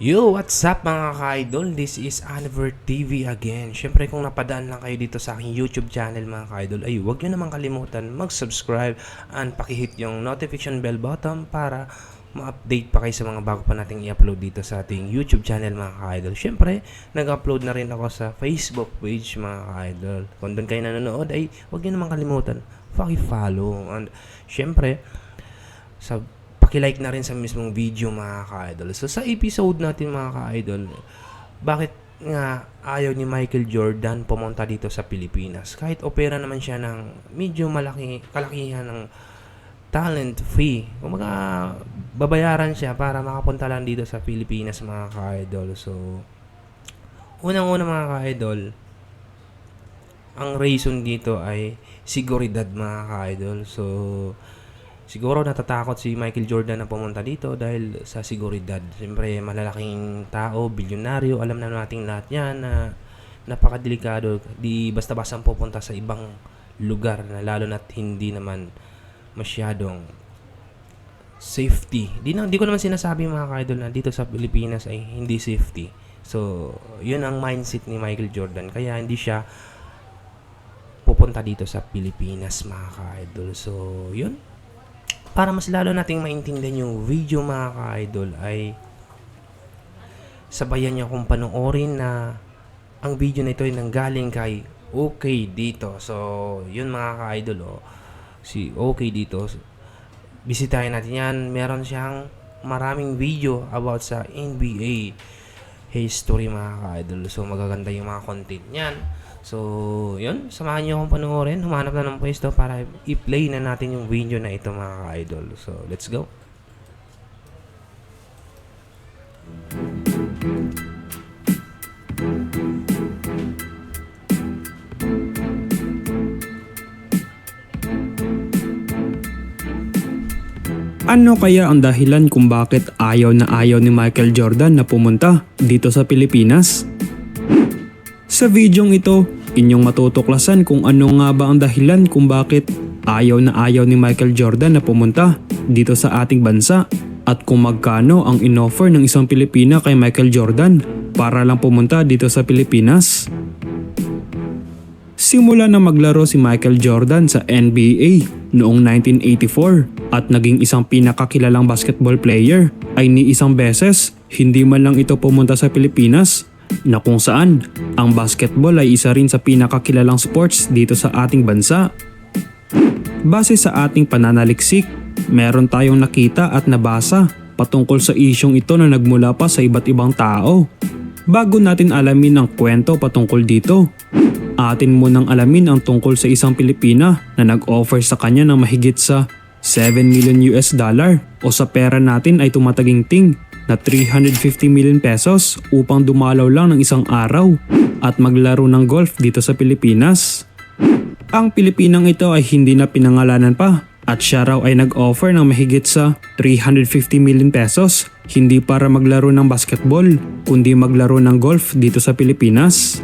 Yo, what's up mga ka-idol? This is Aniver TV again. Siyempre kung napadaan lang kayo dito sa aking YouTube channel mga ka-idol, ay huwag nyo naman kalimutan mag-subscribe and pakihit yung notification bell button para ma-update pa kayo sa mga bago pa nating i-upload dito sa ating YouTube channel mga ka-idol. Siyempre, nag-upload na rin ako sa Facebook page mga ka-idol. Kung doon kayo nanonood, ay huwag nyo naman kalimutan, paki-follow. And siyempre, sa paki-like na rin sa mismong video mga ka-idol. So sa episode natin mga ka-idol, bakit nga ayaw ni Michael Jordan pumunta dito sa Pilipinas? Kahit opera naman siya ng medyo malaki, kalakihan ng talent fee. Kung babayaran siya para makapunta lang dito sa Pilipinas mga ka-idol. So, unang-una mga ka-idol, ang reason dito ay seguridad mga ka-idol. So, siguro natatakot si Michael Jordan na pumunta dito dahil sa seguridad. Siyempre, malalaking tao, bilyonaryo, alam na nating lahat yan na napakadelikado. Di basta-basta pupunta sa ibang lugar na lalo na't hindi naman masyadong safety. Di, na, di ko naman sinasabi mga ka-idol na dito sa Pilipinas ay hindi safety. So, yun ang mindset ni Michael Jordan. Kaya hindi siya pupunta dito sa Pilipinas mga ka-idol. So, yun para mas lalo nating maintindihan yung video mga ka-idol ay sabayan niyo kung panoorin na ang video na ito ay nanggaling kay okay dito. So, yun mga ka-idol oh. Si okay dito. Bisitahin natin yan. Meron siyang maraming video about sa NBA history mga ka-idol. So, magaganda yung mga content niyan. So, yun. Samahan niyo akong panoorin. Humanap na ng pwesto para i-play na natin yung video na ito mga ka-idol. So, let's go. Ano kaya ang dahilan kung bakit ayaw na ayaw ni Michael Jordan na pumunta dito sa Pilipinas? Sa videong ito, inyong matutuklasan kung ano nga ba ang dahilan kung bakit ayaw na ayaw ni Michael Jordan na pumunta dito sa ating bansa at kung magkano ang inoffer ng isang Pilipina kay Michael Jordan para lang pumunta dito sa Pilipinas. Simula na maglaro si Michael Jordan sa NBA noong 1984 at naging isang pinakakilalang basketball player ay ni isang beses hindi man lang ito pumunta sa Pilipinas na kung saan ang basketball ay isa rin sa pinakakilalang sports dito sa ating bansa. Base sa ating pananaliksik, meron tayong nakita at nabasa patungkol sa isyong ito na nagmula pa sa iba't ibang tao. Bago natin alamin ang kwento patungkol dito, atin munang alamin ang tungkol sa isang Pilipina na nag-offer sa kanya ng mahigit sa 7 million US dollar o sa pera natin ay tumataginting na 350 million pesos upang dumalaw lang ng isang araw at maglaro ng golf dito sa Pilipinas. Ang Pilipinang ito ay hindi na pinangalanan pa at siya raw ay nag-offer ng mahigit sa 350 million pesos hindi para maglaro ng basketball kundi maglaro ng golf dito sa Pilipinas.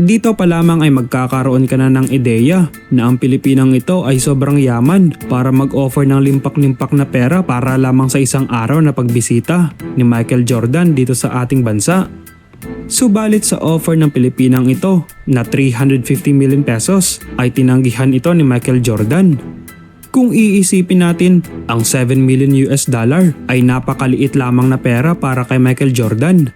Dito pa lamang ay magkakaroon ka na ng ideya na ang Pilipinang ito ay sobrang yaman para mag-offer ng limpak-limpak na pera para lamang sa isang araw na pagbisita ni Michael Jordan dito sa ating bansa. Subalit sa offer ng Pilipinang ito na 350 million pesos ay tinanggihan ito ni Michael Jordan. Kung iisipin natin, ang 7 million US dollar ay napakaliit lamang na pera para kay Michael Jordan.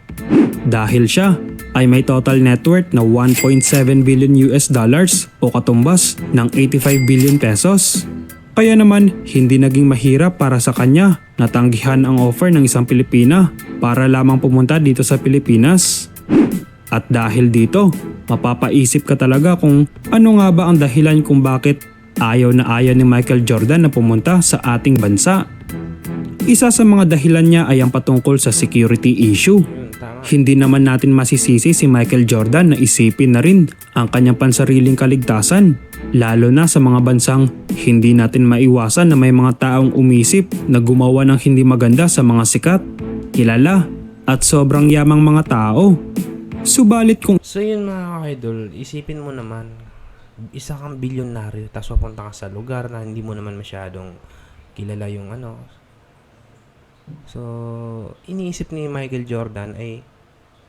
Dahil siya ay may total net worth na 1.7 billion US dollars o katumbas ng 85 billion pesos. Kaya naman, hindi naging mahirap para sa kanya na tanggihan ang offer ng isang Pilipina para lamang pumunta dito sa Pilipinas. At dahil dito, mapapaisip ka talaga kung ano nga ba ang dahilan kung bakit ayaw na ayaw ni Michael Jordan na pumunta sa ating bansa. Isa sa mga dahilan niya ay ang patungkol sa security issue. Hindi naman natin masisisi si Michael Jordan na isipin na rin ang kanyang pansariling kaligtasan. Lalo na sa mga bansang hindi natin maiwasan na may mga taong umisip na gumawa ng hindi maganda sa mga sikat, kilala, at sobrang yamang mga tao. Subalit kung So yun mga ka-idol, isipin mo naman, isa kang bilyonaryo, tapos papunta ka sa lugar na hindi mo naman masyadong kilala yung ano, So, iniisip ni Michael Jordan ay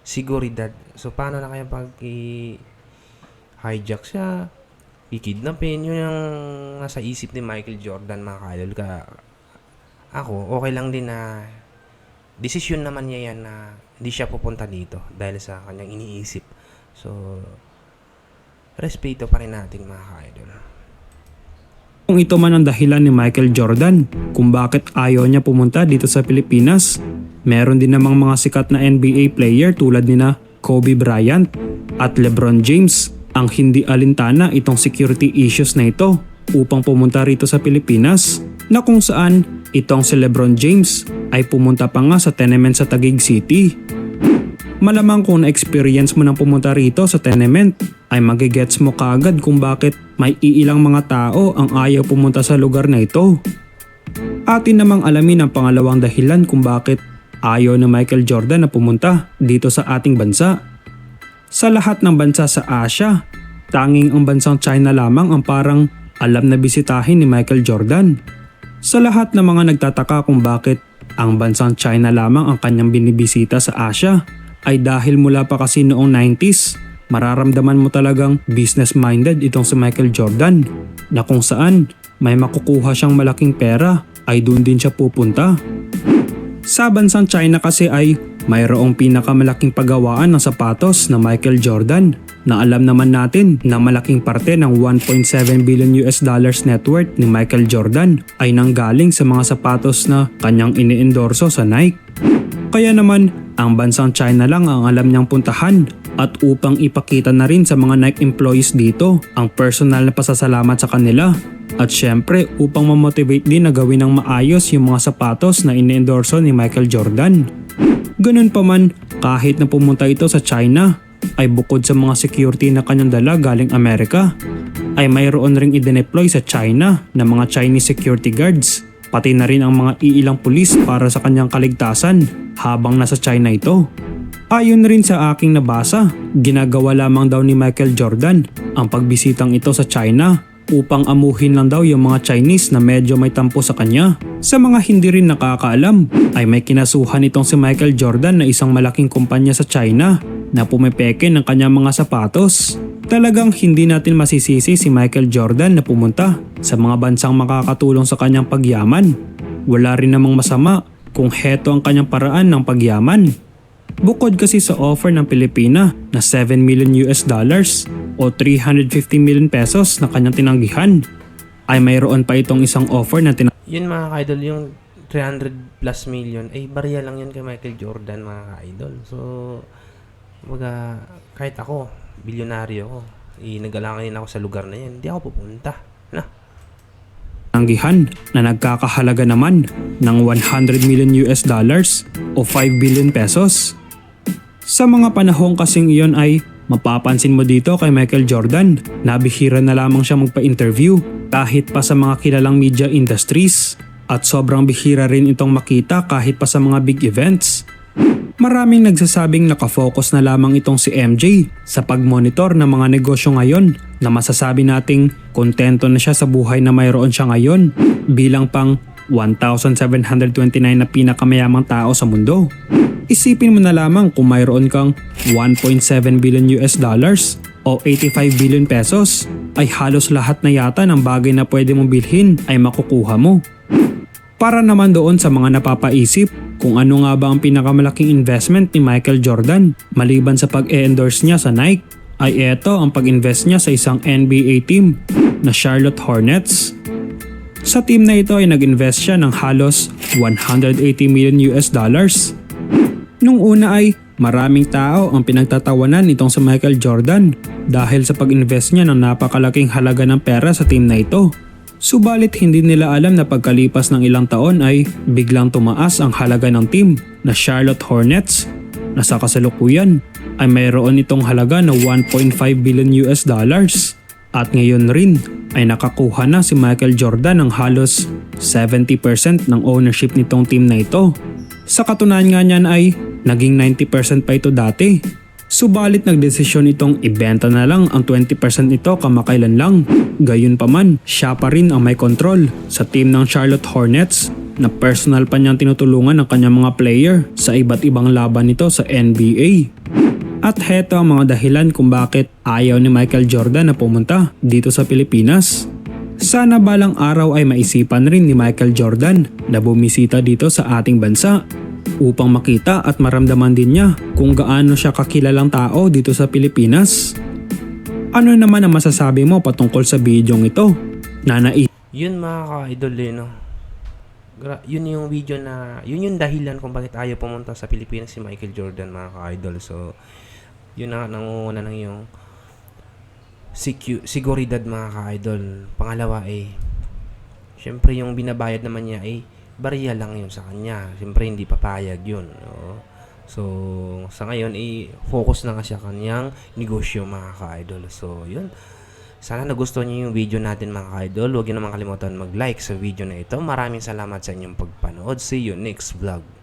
siguridad. So, paano na kaya pag i- hijack siya, ikidnapin, yun yung nasa isip ni Michael Jordan, mga kaidol. Ka, ako, okay lang din na desisyon naman niya yan na hindi siya pupunta dito dahil sa kanyang iniisip. So, respeto pa rin natin mga ka-idol. Kung ito man ang dahilan ni Michael Jordan kung bakit ayaw niya pumunta dito sa Pilipinas, meron din namang mga sikat na NBA player tulad ni na Kobe Bryant at LeBron James. Ang hindi alintana itong security issues na ito upang pumunta rito sa Pilipinas na kung saan itong si LeBron James ay pumunta pa nga sa tenement sa Taguig City. Malamang kung na-experience mo nang pumunta rito sa tenement ay magigets mo kagad kung bakit may iilang mga tao ang ayaw pumunta sa lugar na ito. Atin namang alamin ang pangalawang dahilan kung bakit ayaw na Michael Jordan na pumunta dito sa ating bansa. Sa lahat ng bansa sa Asia, tanging ang bansang China lamang ang parang alam na bisitahin ni Michael Jordan. Sa lahat ng mga nagtataka kung bakit ang bansang China lamang ang kanyang binibisita sa Asia ay dahil mula pa kasi noong 90s, mararamdaman mo talagang business-minded itong si Michael Jordan na kung saan may makukuha siyang malaking pera ay doon din siya pupunta. Sa bansang China kasi ay mayroong pinakamalaking paggawaan ng sapatos na Michael Jordan na alam naman natin na malaking parte ng 1.7 billion US dollars net worth ni Michael Jordan ay nanggaling sa mga sapatos na kanyang iniendorso sa Nike. Kaya naman, ang bansang China lang ang alam niyang puntahan at upang ipakita na rin sa mga Nike employees dito ang personal na pasasalamat sa kanila. At syempre upang mamotivate din na gawin ng maayos yung mga sapatos na iniendorso ni Michael Jordan. Ganun pa man, kahit na pumunta ito sa China, ay bukod sa mga security na kanyang dala galing Amerika, ay mayroon ring idineploy sa China na mga Chinese security guards pati na rin ang mga iilang pulis para sa kanyang kaligtasan habang nasa China ito. Ayon rin sa aking nabasa, ginagawa lamang daw ni Michael Jordan ang pagbisitang ito sa China upang amuhin lang daw yung mga Chinese na medyo may tampo sa kanya. Sa mga hindi rin nakakaalam, ay may kinasuhan itong si Michael Jordan na isang malaking kumpanya sa China na pumipeke ng kanyang mga sapatos. Talagang hindi natin masisisi si Michael Jordan na pumunta sa mga bansang makakatulong sa kanyang pagyaman. Wala rin namang masama kung heto ang kanyang paraan ng pagyaman. Bukod kasi sa offer ng Pilipina na 7 million US dollars o 350 million pesos na kanyang tinanggihan, ay mayroon pa itong isang offer na tin- Yun mga ka-idol, yung 300 plus million, ay barya lang yun kay Michael Jordan mga ka-idol. So, baga, kahit ako, bilyonaryo ako, eh, nagalanganin ako sa lugar na yan, hindi ako pupunta. Na, tinanggihan na nagkakahalaga naman ng 100 million US dollars o 5 billion pesos. Sa mga panahong kasing iyon ay mapapansin mo dito kay Michael Jordan na bihira na lamang siya magpa-interview kahit pa sa mga kilalang media industries at sobrang bihira rin itong makita kahit pa sa mga big events. Maraming nagsasabing nakafocus na lamang itong si MJ sa pagmonitor ng mga negosyo ngayon na masasabi nating kontento na siya sa buhay na mayroon siya ngayon bilang pang 1,729 na pinakamayamang tao sa mundo. Isipin mo na lamang kung mayroon kang 1.7 billion US dollars o 85 billion pesos ay halos lahat na yata ng bagay na pwede mong bilhin ay makukuha mo. Para naman doon sa mga napapaisip kung ano nga ba ang pinakamalaking investment ni Michael Jordan maliban sa pag-endorse niya sa Nike ay eto ang pag-invest niya sa isang NBA team na Charlotte Hornets. Sa team na ito ay nag-invest siya ng halos 180 million US dollars. Nung una ay maraming tao ang pinagtatawanan nitong si Michael Jordan dahil sa pag-invest niya ng napakalaking halaga ng pera sa team na ito. Subalit hindi nila alam na pagkalipas ng ilang taon ay biglang tumaas ang halaga ng team na Charlotte Hornets na sa kasalukuyan ay mayroon itong halaga na 1.5 billion US dollars. At ngayon rin ay nakakuha na si Michael Jordan ng halos 70% ng ownership nitong team na ito. Sa katunayan nga niyan ay naging 90% pa ito dati. Subalit nagdesisyon itong ibenta na lang ang 20% nito kamakailan lang. Gayun pa man, siya pa rin ang may kontrol sa team ng Charlotte Hornets na personal pa niyang tinutulungan ng kanyang mga player sa iba't ibang laban nito sa NBA. At heto ang mga dahilan kung bakit ayaw ni Michael Jordan na pumunta dito sa Pilipinas. Sana balang araw ay maisipan rin ni Michael Jordan na bumisita dito sa ating bansa upang makita at maramdaman din niya kung gaano siya kakilalang tao dito sa Pilipinas. Ano naman ang masasabi mo patungkol sa bidyong ito? Na nai- Yun mga ka-idol eh, no? Gra- yun yung video na, yun yung dahilan kung bakit ayaw pumunta sa Pilipinas si Michael Jordan mga ka-idol. So, yun na nangunguna ng yung siku- siguridad mga ka-idol. Pangalawa eh, syempre yung binabayad naman niya eh, bariya lang yun sa kanya. Syempre hindi papayag yun. No? So, sa ngayon, eh, focus na kasi kanyang negosyo mga ka-idol. So, yun. Sana nagustuhan niyo yung video natin mga ka-idol. Huwag niyo naman kalimutan mag-like sa video na ito. Maraming salamat sa inyong pagpanood. See you next vlog.